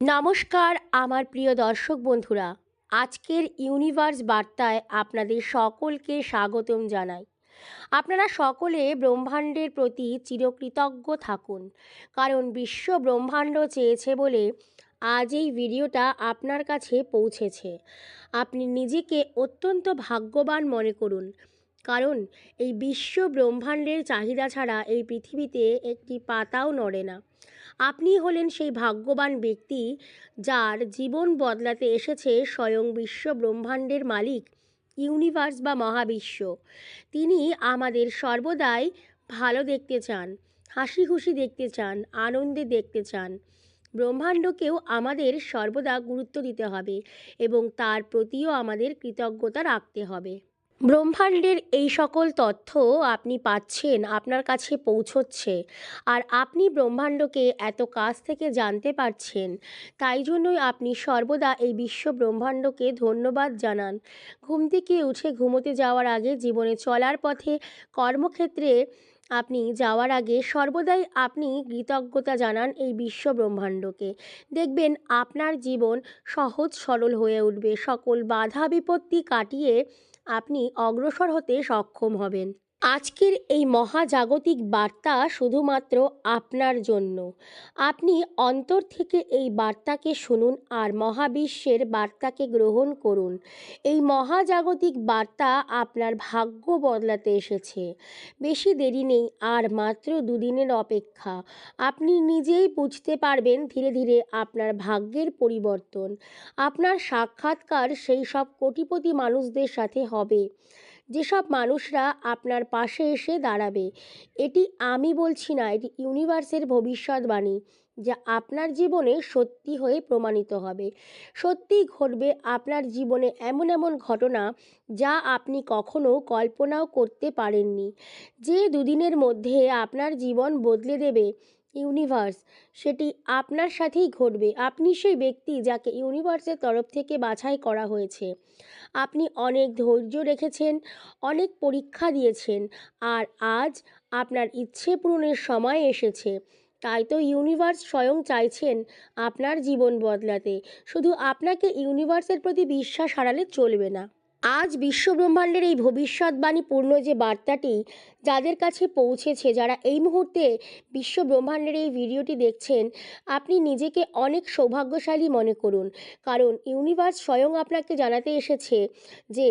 নমস্কার, আমার প্রিয় দর্শক বন্ধুরা। আজকের ইউনিভার্স বার্তায় আপনাদের সকলকে স্বাগতম জানাই। আপনারা সকলে ব্রহ্মাণ্ডের প্রতি চিরকৃতজ্ঞ থাকুন, কারণ বিশ্ব ব্রহ্মাণ্ড চেয়েছে বলে আজ এই ভিডিওটা আপনার কাছে পৌঁছেছে। আপনি নিজেকে অত্যন্ত ভাগ্যবান মনে করুন কারণ এই বিশ্ব ব্রহ্মাণ্ডের চাহিদা ছাড়া এই পৃথিবীতে একটি পাতাও নড়ে না। আপনি হলেন সেই ভাগ্যবান ব্যক্তি যার জীবন বদলাতে এসেছে স্বয়ং বিশ্ব ব্রহ্মাণ্ডের মালিক, ইউনিভার্স বা মহাবিশ্ব। তিনি আমাদের সর্বদাই ভালো দেখতে চান হাসি খুশি দেখতে চান, আনন্দে দেখতে চান। ব্রহ্মাণ্ডকেও আমাদের সর্বদা গুরুত্ব দিতে হবে এবং তার প্রতিও আমাদের কৃতজ্ঞতা রাখতে হবে। ব্রহ্মাণ্ডের এই সকল তথ্য আপনি পাচ্ছেন, আপনার কাছে পৌঁছচ্ছে। আর আপনি ব্রহ্মাণ্ডকে এত কাছ থেকে জানতে পারছেন, তাই জন্যই আপনি সর্বদা এই বিশ্ব ব্রহ্মাণ্ডকে ধন্যবাদ জানান। ঘুম থেকে উঠে ঘুমোতে যাওয়ার আগে জীবনে চলার পথে কর্মক্ষেত্রে আপনি যাওয়ার আগে সর্বদাই আপনি কৃতজ্ঞতা জানান এই বিশ্ব ব্রহ্মাণ্ডকে। দেখবেন আপনার জীবন সহজ সরল হয়ে উঠবে, সকল বাধা বিপত্তি কাটিয়ে আপনি অগ্রসর হতে সক্ষম হবেন। আজকের এই মহাজাগতিক বার্তা শুধুমাত্র আপনার জন্য। আপনি অন্তর থেকে এই বার্তাকে শুনুন আর মহাবিশ্বের বার্তাকে গ্রহণ করুন। এই মহাজাগতিক বার্তা আপনার ভাগ্য বদলাতে এসেছে। বেশি দেরি নেই, আর মাত্র দুদিনের অপেক্ষা। আপনি নিজেই বুঝতে পারবেন ধীরে ধীরে আপনার ভাগ্যের পরিবর্তন। আপনার সাক্ষাৎকার সেই সব কোটিপতি মানুষদের সাথে হবে। যেসব মানুষরা আপনার পাশে এসে দাঁড়াবে, এটি আমি বলছি না, এটি ইউনিভার্সের ভবিষ্যৎবাণী যা আপনার জীবনে সত্যি হয়ে প্রমাণিত হবে। সত্যিই ঘটবে আপনার জীবনে এমন এমন ঘটনা যা আপনি কখনো কল্পনাও করতে পারেননি। যে দুদিনের মধ্যে আপনার জীবন বদলে দেবে ইউনিভার্স সেটি আপনার সাথেই ঘটবে। আপনি সেই ব্যক্তি যাকে ইউনিভার্সের তরফ থেকে বাছাই করা হয়েছে। আপনি অনেক ধৈর্য রেখেছেন, অনেক পরীক্ষা দিয়েছেন, আর আজ আপনার ইচ্ছে পূরণের সময় এসেছে। তাই তো ইউনিভার্স স্বয়ং চাইছেন আপনার জীবন বদলাতে। শুধু আপনাকে ইউনিভার্সের প্রতি বিশ্বাস হারালে চলবে না। আজ বিশ্বব্রহ্মাণ্ডের এই ভবিষ্যৎবাণী পূর্ণ যে বার্তাটি যাদের কাছে পৌঁছেছে, যারা এই মুহূর্তে বিশ্ব ব্রহ্মাণ্ডের এই ভিডিওটি দেখছেন, আপনি নিজেকে অনেক সৌভাগ্যশালী মনে করুন। কারণ ইউনিভার্স স্বয়ং আপনাকে জানাতে এসেছে যে,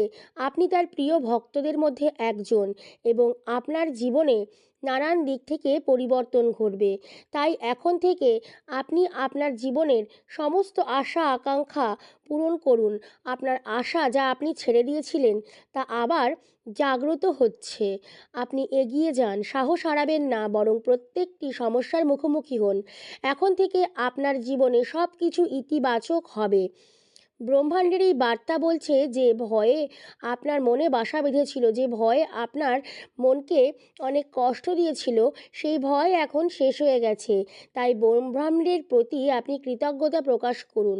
আপনি তার প্রিয় ভক্তদের মধ্যে একজন এবং আপনার জীবনে নানান দিক থেকে পরিবর্তন ঘটবে। তাই এখন থেকে আপনি আপনার জীবনের সমস্ত আশা, আকাঙ্ক্ষা পূরণ করুন। আপনার আশা যা আপনি ছেড়ে দিয়েছিলেন, তা আবার জাগ্রত হচ্ছে। আপনি এগিয়ে যান, সাহস হারাবেন না, বরং প্রত্যেকটি সমস্যার মুখোমুখি হন। এখন থেকে আপনার জীবনে সব কিছু ইতিবাচক হবে। ব্রহ্মাণ্ডের এই বার্তা বলছে যে ভয়ে আপনার মনে বাসা বেঁধেছিল, যে ভয় আপনার মনকে অনেক কষ্ট দিয়েছিল, সেই ভয় এখন শেষ হয়ে গেছে। তাই ব্রহ্মাণ্ডের প্রতি আপনি কৃতজ্ঞতা প্রকাশ করুন।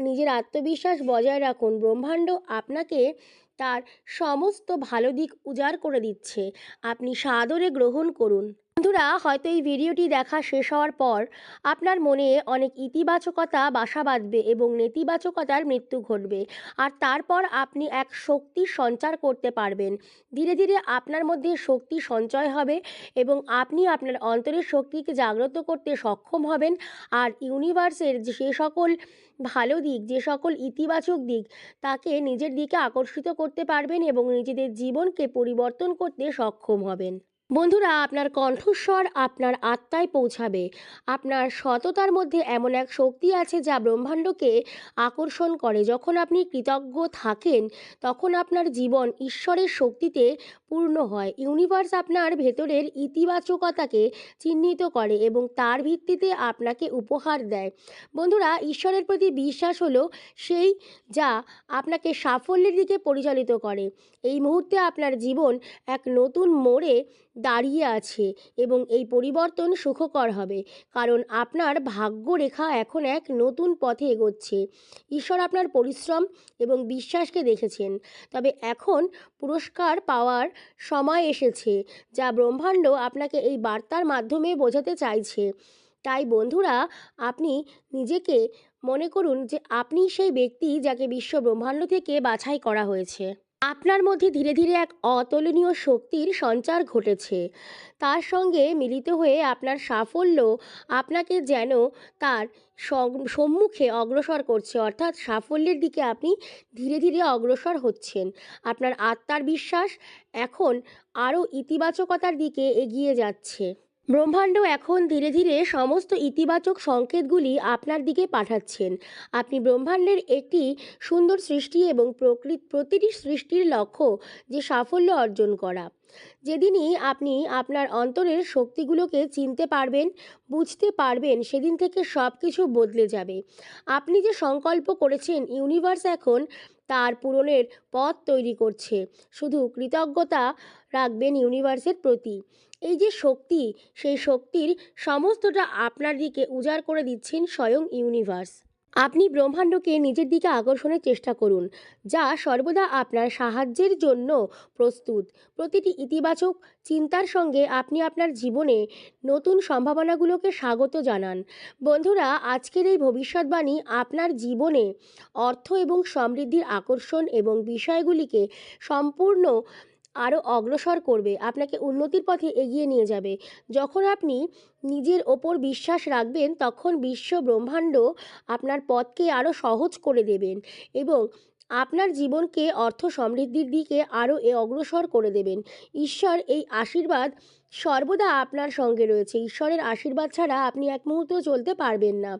নিজের আত্মবিশ্বাস বজায় রাখুন। ব্রহ্মাণ্ড আপনাকে তার সমস্ত ভালো দিক উজাড় করে দিচ্ছে। আপনি সাদরে গ্রহণ করুন। বন্ধুরা, হয়তো এই ভিডিওটি দেখা শেষ হওয়ার পর আপনার মনে অনেক ইতিবাচকতা বাসা বাঁধবে এবং নেতিবাচকতার মৃত্যু ঘটবে। আর তারপর আপনি এক শক্তি সঞ্চার করতে পারবেন। ধীরে ধীরে আপনার মধ্যে শক্তি সঞ্চয় হবে এবং আপনি আপনার অন্তরের শক্তিকে জাগ্রত করতে সক্ষম হবেন। আর ইউনিভার্সের যে সকল ভালো দিক, যে সকল ইতিবাচক দিক, তাকে নিজের দিকে আকর্ষিত করতে পারবেন এবং নিজেদের জীবনকে পরিবর্তন করতে সক্ষম হবেন। বন্ধুরা, আপনার কণ্ঠস্বর আপনার আত্মায় পৌঁছাবে। আপনার সততার মধ্যে এমন এক শক্তি আছে যা ব্রহ্মাণ্ডকে আকর্ষণ করে। যখন আপনি কৃতজ্ঞ থাকেন, তখন আপনার জীবন ঈশ্বরের শক্তিতে পূর্ণ হয়। ইউনিভার্স আপনার ভেতরের ইতিবাচকতাকে চিহ্নিত করে এবং তার ভিত্তিতে আপনাকে উপহার দেয়। বন্ধুরা, ঈশ্বরের প্রতি বিশ্বাস হলো সেই যা আপনাকে সাফল্যের দিকে পরিচালিত করে। এই মুহূর্তে আপনার জীবন এক নতুন মোড়ে দাঁড়িয়ে আছে এবং এই পরিবর্তন সুখকর হবে, কারণ আপনার ভাগ্যরেখা এখন এক নতুন পথে এগোচ্ছে। ঈশ্বর আপনার পরিশ্রম এবং বিশ্বাসকে দেখেছেন। তবে এখন পুরস্কার পাওয়ার সময় এসেছে, যা ব্রহ্মাণ্ড আপনাকে এই বার্তার মাধ্যমে বোঝাতে চাইছে। তাই বন্ধুরা, আপনি নিজেকে মনে করুন যে আপনি সেই ব্যক্তি যাকে বিশ্ব ব্রহ্মাণ্ড থেকে বাছাই করা হয়েছে। আপনার মধ্যে ধীরে ধীরে এক অতুলনীয় শক্তির সঞ্চার ঘটেছে। তার সঙ্গে মিলিত হয়ে আপনার সাফল্য আপনাকে যেন তার সম্মুখে অগ্রসর করছে। অর্থাৎ সাফল্যের দিকে আপনি ধীরে ধীরে অগ্রসর হচ্ছেন। আপনার আত্মার বিশ্বাস এখন আরও ইতিবাচকতার দিকে এগিয়ে যাচ্ছে। ব্রহ্মাণ্ড এখন ধীরে ধীরে সমস্ত ইতিবাচক সংকেতগুলি আপনার দিকে পাঠাচ্ছেন। আপনি ব্রহ্মাণ্ডের একটি সুন্দর সৃষ্টি এবং প্রকৃত, প্রতিটি সৃষ্টির লক্ষ্য যে সাফল্য অর্জন করা। যেদিনই আপনি আপনার অন্তরের শক্তিগুলোকে চিনতে পারবেন, বুঝতে পারবেন, সেদিন থেকে সব কিছু বদলে যাবে। আপনি যে সংকল্প করেছেন ইউনিভার্স এখন তার পূরণের পথ তৈরি করছে। শুধু কৃতজ্ঞতা রাখবেন ইউনিভার্সের প্রতি। এই যে শক্তি, সেই শক্তির সমস্তটা আপনার দিকে উজাড় করে দিচ্ছেন স্বয়ং ইউনিভার্স। আপনি ব্রহ্মাণ্ডকে নিজের দিকে আকর্ষণের চেষ্টা করুন, যা সর্বদা আপনার সাহায্যের জন্য প্রস্তুত। প্রতিটি ইতিবাচক চিন্তার সঙ্গে আপনি আপনার জীবনে নতুন সম্ভাবনাগুলোকে স্বাগত জানান। বন্ধুরা, আজকের এই ভবিষ্যৎবাণী আপনার জীবনে অর্থ এবং সমৃদ্ধির আকর্ষণ এবং বিষয়গুলিকে সম্পূর্ণ আরও অগ্রসর করবে, আপনাকে উন্নতির পথে এগিয়ে নিয়ে যাবে। যখন আপনি নিজের ওপর বিশ্বাস রাখবেন, তখন বিশ্ব ব্রহ্মাণ্ড আপনার পথকে আরও সহজ করে দেবেন এবং আপনার জীবনকে অর্থ সমৃদ্ধির দিকে আরও এ অগ্রসর করে দেবেন। ঈশ্বর এই আশীর্বাদ সর্বদা আপনার সঙ্গে রয়েছে। ঈশ্বরের আশীর্বাদ ছাড়া আপনি এক মুহূর্তও চলতে পারবেন না।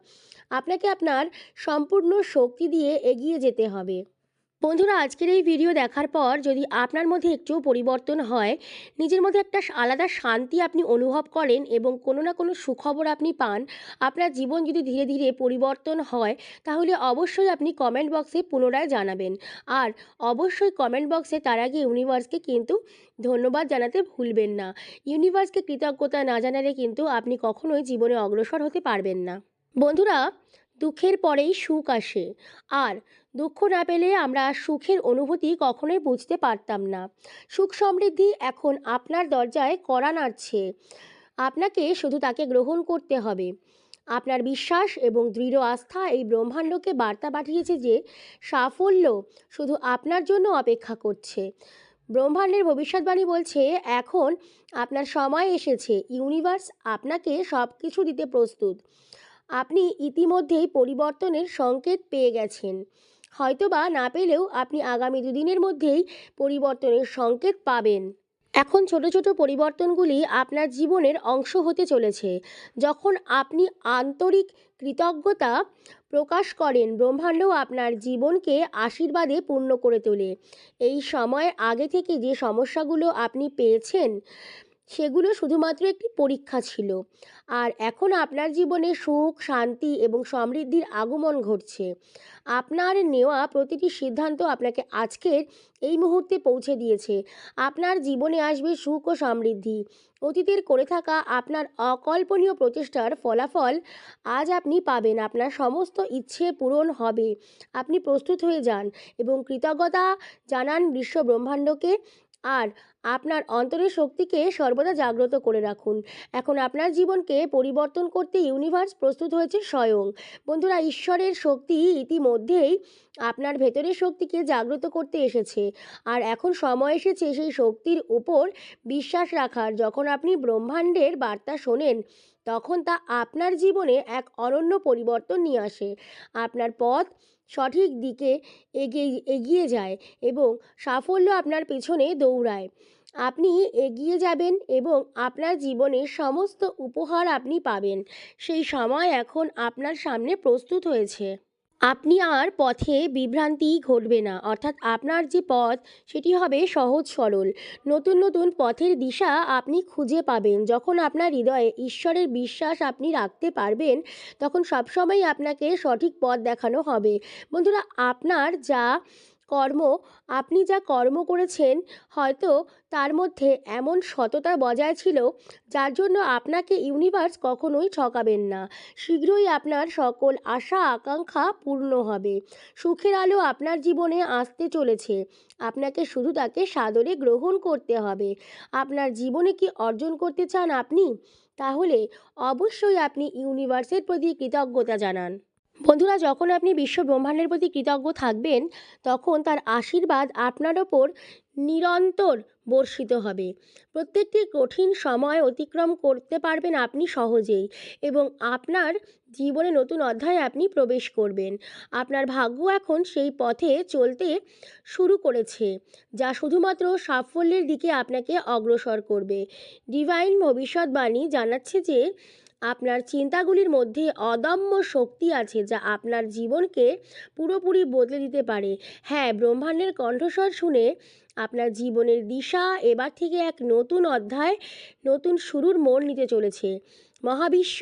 আপনাকে আপনার সম্পূর্ণ শক্তি দিয়ে এগিয়ে যেতে হবে। বন্ধুরা, আজকের এই ভিডিও দেখার পর যদি আপনার মধ্যে একটু পরিবর্তন হয়, নিজের মধ্যে একটা আলাদা শান্তি আপনি অনুভব করেন এবং কোনো না কোনো সুখবর আপনি পান, আপনার জীবন যদি ধীরে ধীরে পরিবর্তন হয়, তাহলে অবশ্যই আপনি কমেন্ট বক্সে পুনরায় জানাবেন। আর অবশ্যই কমেন্ট বক্সে তার আগে ইউনিভার্সকে কিন্তু ধন্যবাদ জানাতে ভুলবেন না। ইউনিভার্সকে কৃতজ্ঞতা না জানালে কিন্তু আপনি কখনোই জীবনে অগ্রসর হতে পারবেন না। বন্ধুরা দুঃখের পরেই সুখ আসে। আর দুঃখ না পেলে আমরা সুখের অনুভূতি কখনোই বুঝতে পারতাম না। সুখ সমৃদ্ধি এখন আপনার দরজায় কড়া নাড়ছে। আপনাকে শুধু তাকে গ্রহণ করতে হবে। আপনার বিশ্বাস এবং দৃঢ় আস্থা এই ব্রহ্মাণ্ডকে বার্তা পাঠিয়েছে যে সাফল্য শুধু আপনার জন্য অপেক্ষা করছে। ব্রহ্মাণ্ডের ভবিষ্যৎবাণী বলছে, এখন আপনার সময় এসেছে। ইউনিভার্স আপনাকে সব কিছু দিতে প্রস্তুত। আপনি ইতিমধ্যেই পরিবর্তনের সংকেত পেয়ে গেছেন। হয়তোবা না পেলেও আপনি আগামী দুদিনের মধ্যেই পরিবর্তনের সংকেত পাবেন। এখন ছোট ছোট পরিবর্তনগুলি আপনার জীবনের অংশ হতে চলেছে। যখন আপনি আন্তরিক কৃতজ্ঞতা প্রকাশ করেন ব্রহ্মাণ্ডও আপনার জীবনকে আশীর্বাদে পূর্ণ করে তোলে। এই সময় আগে থেকে যে সমস্যাগুলো আপনি পেয়েছেন সেগুলো শুধুমাত্র একটি পরীক্ষা ছিল। আর এখন আপনার জীবনে সুখ, শান্তি এবং সমৃদ্ধির আগমন ঘটছে। আপনার নেওয়া প্রতিটি সিদ্ধান্ত আপনাকে আজকের এই মুহূর্তে পৌঁছে দিয়েছে। আপনার জীবনে আসবে সুখ ও সমৃদ্ধি। অতীতের করে থাকা আপনার অকল্পনীয় প্রচেষ্টার ফলাফল আজ আপনি পাবেন। আপনার সমস্ত ইচ্ছে পূরণ হবে। আপনি প্রস্তুত হয়ে যান এবং কৃতজ্ঞতা জানান বিশ্ব ব্রহ্মাণ্ডকে আর আপনার অন্তরের শক্তিকে সর্বদা জাগ্রত করে রাখুন। এখন আপনার জীবনকে পরিবর্তন করতে ইউনিভার্স প্রস্তুত হয়েছে স্বয়ং। বন্ধুরা, ঈশ্বরের শক্তি ইতিমধ্যেই আপনার ভেতরের শক্তিকে জাগ্রত করতে এসেছে। আর এখন সময় এসেছে সেই শক্তির উপর বিশ্বাস রাখার। যখন আপনি ব্রহ্মাণ্ডের বার্তা শোনেন, তখন তা আপনার জীবনে এক অনন্য পরিবর্তন নিয়ে আসে। আপনার পথ সঠিক দিকে এগিয়ে এগিয়ে যায় এবং সাফল্য আপনার পেছনে দৌড়ায়। আপনি এগিয়ে যাবেন এবং আপনার জীবনের সমস্ত উপহার আপনি পাবেন। সেই সময় এখন আপনার সামনে প্রস্তুত হয়েছে। আপনি আর পথে বিভ্রান্তি ঘটবে না। অর্থাৎ আপনার যে পথ, সেটি হবে সহজ সরল। নতুন নতুন পথের দিশা আপনি খুঁজে পাবেন। যখন আপনার হৃদয়ে ঈশ্বরের বিশ্বাস আপনি রাখতে পারবেন, তখন সবসময় আপনাকে সঠিক পথ দেখানো হবে। বন্ধুরা, আপনার যা কর্ম, আপনি যা কর্ম করেছেন, হয়তো তার মধ্যে এমন সততা বজায় ছিল, যার জন্য আপনাকে ইউনিভার্স কখনোই ঠকাবেন না। শীঘ্রই আপনার সকল আশা, আকাঙ্ক্ষা পূর্ণ হবে। সুখের আলো আপনার জীবনে আসতে চলেছে। আপনাকে শুধু তাকে সাদরে গ্রহণ করতে হবে। আপনার জীবনে কি অর্জন করতে চান আপনি? তাহলে অবশ্যই আপনি ইউনিভার্সের প্রতি কৃতজ্ঞতা জানান। বন্ধুরা, যখন আপনি বিশ্ব ব্রহ্মাণ্ডের প্রতি কৃতজ্ঞ থাকবেন, তখন তার আশীর্বাদ আপনার ওপর নিরন্তর বর্ষিত হবে। প্রত্যেকটি কঠিন সময় অতিক্রম করতে পারবেন আপনি সহজেই এবং আপনার জীবনে নতুন অধ্যায়ে আপনি প্রবেশ করবেন। আপনার ভাগ্য এখন সেই পথে চলতে শুরু করেছে, যা শুধুমাত্র সাফল্যের দিকে আপনাকে অগ্রসর করবে। ডিভাইন ভবিষ্যৎবাণী জানাচ্ছে যে আপনার চিন্তাগুলির মধ্যে অদম্য শক্তি আছে যা আপনার জীবনকে পুরোপুরি বদলে দিতে পারে। হ্যাঁ ব্রহ্মাণ্ডের কণ্ঠস্বর শুনে আপনার জীবনের দিশা এবার থেকে এক নতুন অধ্যায়, নতুন শুরুর মোড় নিতে চলেছে। মহাবিশ্ব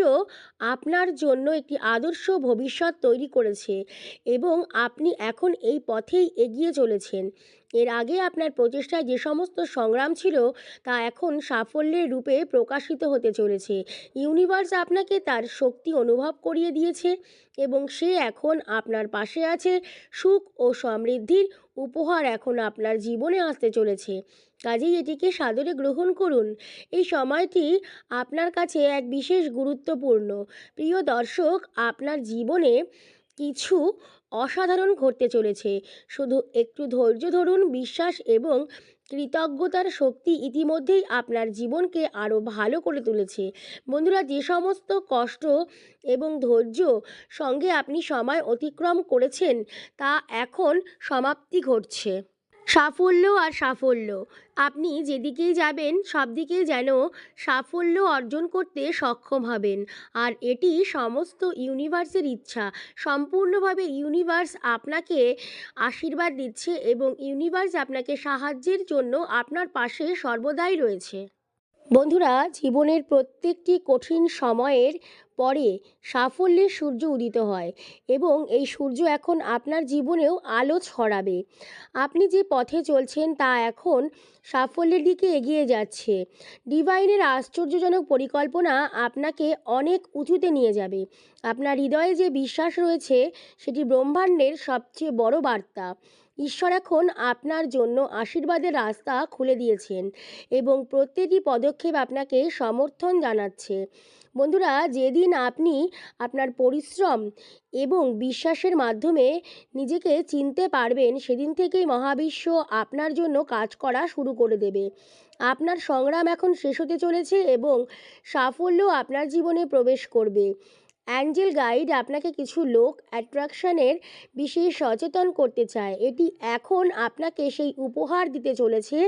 আপনার জন্য একটি আদর্শ ভবিষ্যৎ তৈরি করেছে এবং আপনি এখন এই পথেই এগিয়ে চলেছেন। এর আগে আপনার প্রচেষ্টায় যে সমস্ত সংগ্রাম ছিল, তা এখন সাফল্যের রূপে প্রকাশিত হতে চলেছে। ইউনিভার্স আপনাকে তার শক্তি অনুভব করিয়ে দিয়েছে এবং সে এখন আপনার পাশে আছে। সুখ ও সমৃদ্ধির উপহার এখন আপনার জীবনে আসতে চলেছে। কাজেই এটিকে সাদরে গ্রহণ করুন। এই সময়টি আপনার কাছে এক বিশেষ গুরুত্বপূর্ণ। প্রিয় দর্শক, আপনার জীবনে কিছু অসাধারণ ঘটতে চলেছে। শুধু একটু ধৈর্য ধরুন, বিশ্বাস এবং কৃতজ্ঞতার শক্তি ইতিমধ্যেই আপনার জীবনকে আরও ভালো করে তুলেছে। বন্ধুরা, যে সমস্ত কষ্ট এবং ধৈর্য সঙ্গে আপনি সময় অতিক্রম করেছেন, তা এখন সমাপ্তি ঘটছে। সাফল্য আর সাফল্য। আপনি যেদিকেই যাবেন সব দিকেই যেন সাফল্য অর্জন করতে সক্ষম হবেন। আর এটি সমস্ত ইউনিভার্সের ইচ্ছা। সম্পূর্ণভাবে ইউনিভার্স আপনাকে আশীর্বাদ দিচ্ছে এবং ইউনিভার্স আপনাকে সাহায্যের জন্য আপনার পাশে সর্বদাই রয়েছে। বন্ধুরা, জীবনের প্রত্যেকটি কঠিন সময়ের পরে সাফল্যের সূর্য উদিত হয় এবং এই সূর্য এখন আপনার জীবনেও আলো ছড়াবে। আপনি যে পথে চলছেন তা এখন সাফল্যের দিকে এগিয়ে যাচ্ছে। ডিভাইনের আশ্চর্যজনক পরিকল্পনা আপনাকে অনেক উঁচুতে নিয়ে যাবে। আপনার হৃদয়ে যে বিশ্বাস রয়েছে, সেটি ব্রহ্মাণ্ডের সবচেয়ে বড় বার্তা। ঈশ্বর এখন আপনার জন্য আশীর্বাদের রাস্তা খুলে দিয়েছেন এবং প্রত্যেকটি পদক্ষেপ আপনাকে সমর্থন জানাচ্ছে। বন্ধুরা, যেদিন আপনি আপনার পরিশ্রম এবং বিশ্বাসের মাধ্যমে নিজেকে চিনতে পারবেন, সেদিন থেকেই মহাবিশ্ব আপনার জন্য কাজ করা শুরু করে দেবে। আপনার সংগ্রাম এখন শেষ হতে চলেছে এবং সাফল্য আপনার জীবনে প্রবেশ করবে। অ্যাঞ্জেল গাইড আপনাকে কিছু লোক অ্যাট্রাকশানের বিষয়ে সচেতন করতে চায়। এটি এখন আপনাকে সেই উপহার দিতে চলেছে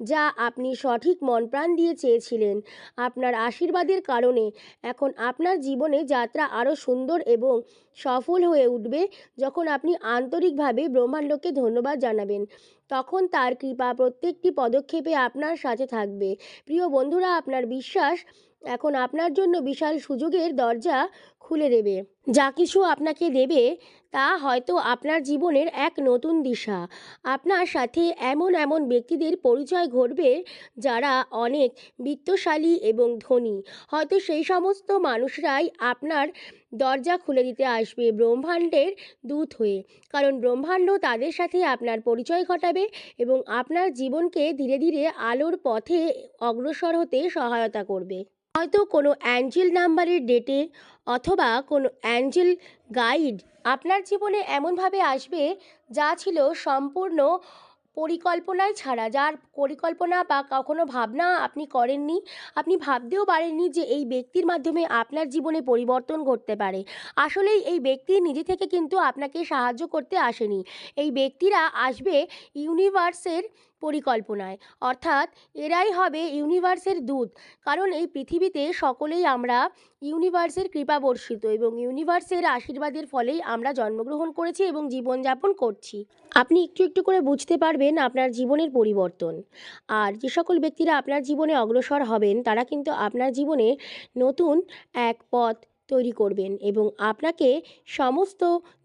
যা আপনি সঠিক মন প্রাণ দিয়ে চেয়েছিলেন। আপনার আশীর্বাদের কারণে এখন আপনার জীবনে যাত্রা আরও সুন্দর এবং সফল হয়ে উঠবে যখন আপনি আন্তরিকভাবে ব্রহ্মাণ্ডকে ধন্যবাদ জানাবেন। তখন তার কৃপা প্রত্যেকটি পদক্ষেপে আপনার সাথে থাকবে। প্রিয় বন্ধুরা, আপনার বিশ্বাস এখন আপনার জন্য বিশাল সুযোগের দরজা খুলে দেবে। যা কিছু আপনাকে দেবে, তা হয়তো আপনার জীবনের এক নতুন দিশা। আপনার সাথে এমন এমন ব্যক্তিদের পরিচয় ঘটবে যারা অনেক বিত্তশালী এবং ধনী। হয়তো সেই সমস্ত মানুষরাই আপনার দরজা খুলে দিতে আসবে ব্রহ্মাণ্ডের দূত হয়ে। কারণ ব্রহ্মাণ্ড তাদের সাথে আপনার পরিচয় ঘটাবে এবং আপনার জীবনকে ধীরে ধীরে আলোর পথে অগ্রসর হতে সহায়তা করবে। হয়তো কোনো অ্যাঞ্জেল নাম্বারের ডেটে অথবা কোনো অ্যাঞ্জেল গাইড আপনার জীবনে এমনভাবে আসবে যা ছিল সম্পূর্ণ পরিকল্পনায় ছাড়া, যার পরিকল্পনা বা কখনো ভাবনা আপনি করেননি, আপনি ভাবতেও পারেননি যে এই ব্যক্তির মাধ্যমে আপনার জীবনে পরিবর্তন ঘটতে পারে। আসলেই এই ব্যক্তি নিজে থেকে কিন্তু আপনাকে সাহায্য করতে আসেনি। এই ব্যক্তিরা আসবে ইউনিভার্সের পরিকল্পনায়। অর্থাৎ এরাই হবে ইউনিভার্সের দূত। কারণ এই পৃথিবীতে সকলেই আমরা ইউনিভার্সের কৃপা বর্ষিত এবং ইউনিভার্সের আশীর্বাদের ফলেই আমরা জন্মগ্রহণ করেছি এবং জীবনযাপন করছি। আপনি একটু একটু করে বুঝতে পারবেন আপনার জীবনের পরিবর্তন। আর যে সকল ব্যক্তিরা আপনার জীবনে অগ্রসর হবেন, তারা কিন্তু আপনার জীবনে নতুন এক পথ তৈরি করবেন এবং আপনাকে সমস্ত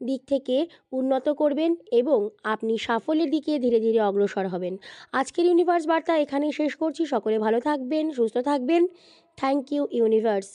দিক থেকে উন্নত করবেন এবং আপনি সাফল্যের দিকে ধীরে ধীরে অগ্রসর হবেন। আজকের ইউনিভার্স বার্তা এখানেই শেষ করছি। সকলে ভালো থাকবেন, সুস্থ থাকবেন। Thank you universe.